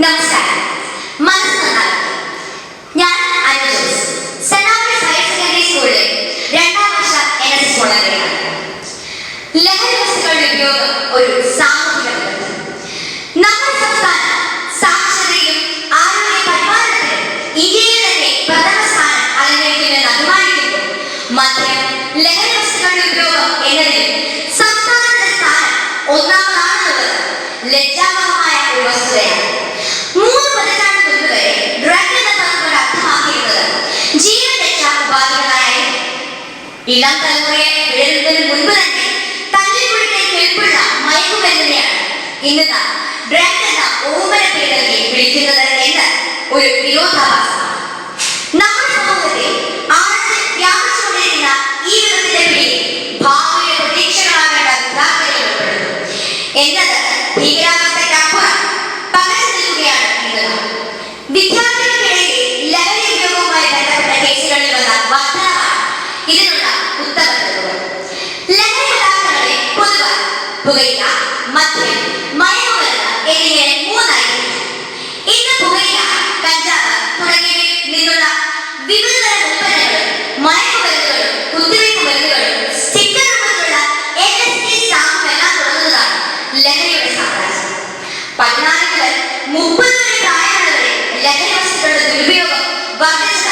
നമസ്കാരം. മനസ്സ് ഞാൻ അനു ജോസ് സ്കൂളിലെ രണ്ടാം വർഷ എസ് എസ് ലഹരി വസ്തുക്കളുടെ ഉപയോഗം ഒരു സാമൂഹിക നമ്മുടെ ഇളം തലമുറയെ വിടരുന്നതിന് മുൻപ് തന്നെ തല്ലിൽ കുടിക്കാൻ കെൽപ്പുള്ള മയക്കുമരുന്നിനെയാണ് ഇന്ന് നാം ഡ്രഗ് എന്ന ഓമന പേരിലേക്ക് വിളിക്കുന്നത് എന്ന് ഒരു വിരോധാഭാസമാണ് നമ്മുടെ പുകയില മദ്യം മയക്കുമരുന്ന് എന്നിങ്ങനെ മൂന്നായി. ഇന്ന് പുകയില കഞ്ചാവ് തുടങ്ങിയവയിൽ നിന്നുള്ള വിവിധ തരം ഉൽപ്പന്നങ്ങളും മയക്കുമരുന്നുകളും കുത്തിവയ്പ്പ് മരുന്നുകളും സ്റ്റിക്കർ രൂപത്തിലുള്ള എൽ എസ് സ്റ്റാമ്പുമെല്ലാം തുടങ്ങുന്നതാണ് ലഹരിയുടെ സാമ്രാജ്യം പതിനാല് മുതൽ മുപ്പത് വരെ പ്രായമുള്ളവരെ ലഹരി വസ്തുക്കളുടെ ദുരുപയോഗം വർദ്ധിച്ചതായി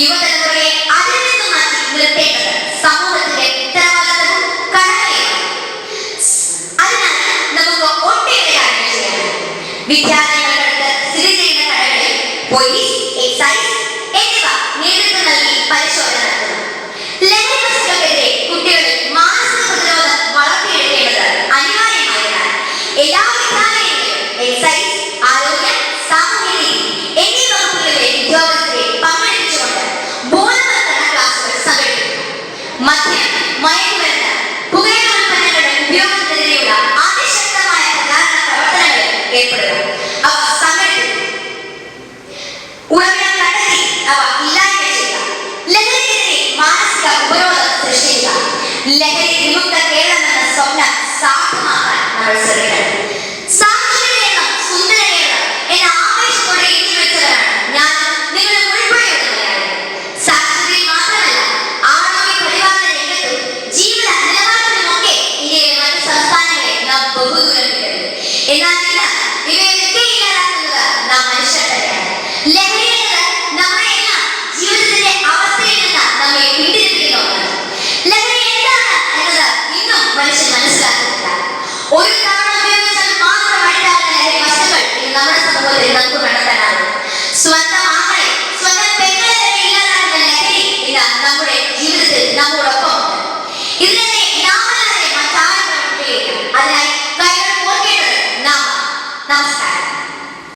യുവതലമുറയെ അതിൽ നിന്നും മാറ്റി നിർത്തേണ്ടത് സമൂഹത്തിന്റെ അതിനാൽ നമുക്ക് ഒട്ടേറെ കാര്യങ്ങൾ ചെയ്യാം വിദ്യാലയങ്ങൾക്കടുത്ത് സ്ഥിതി ചെയ്യുന്ന കടകളിൽ പോലീസ് എക്സൈസ് എന്നിവ നേതൃത്വം നൽകി പരിശോധന ഉപരോധം സൃഷ്ടിക്കുക. ലഹരി വിമുക്ത കേരളം എന്ന സ്വപ്നം സാധ്യമാക്കാൻ നമ്മൾ ശ്രമിക്കണം കൊണ്ടുവരരുത് എന്നാൽ ഇന്ന് ഇവയൊക്കെ ഇല്ലാതാക്കുക നാം മനുഷ്യർ തന്നെയാണ് ലഹരി എന്നത് നമ്മുടെ എല്ലാം ജീവിതത്തിന്റെ അവസ്ഥയിൽ നിന്ന് നമ്മെ പിടിച്ചിരിക്കുന്ന ഒന്നാണ്. ലഹരി ഒരു തവണ മാത്രം അടുത്താകുന്ന ലഹരി വസ്തുക്കൾ നമ്മുടെ സമൂഹത്തിൽ നമുക്ക് കണ്ടെത്താനാകും. സ്വന്തം ആങ്ങളെ സ്വന്തം പെങ്ങളെ തന്നെ ഇല്ലാതാക്കുന്ന ലഹരി ഇന്ന് നമ്മുടെ ജീവിതത്തിൽ നമ്മുടെ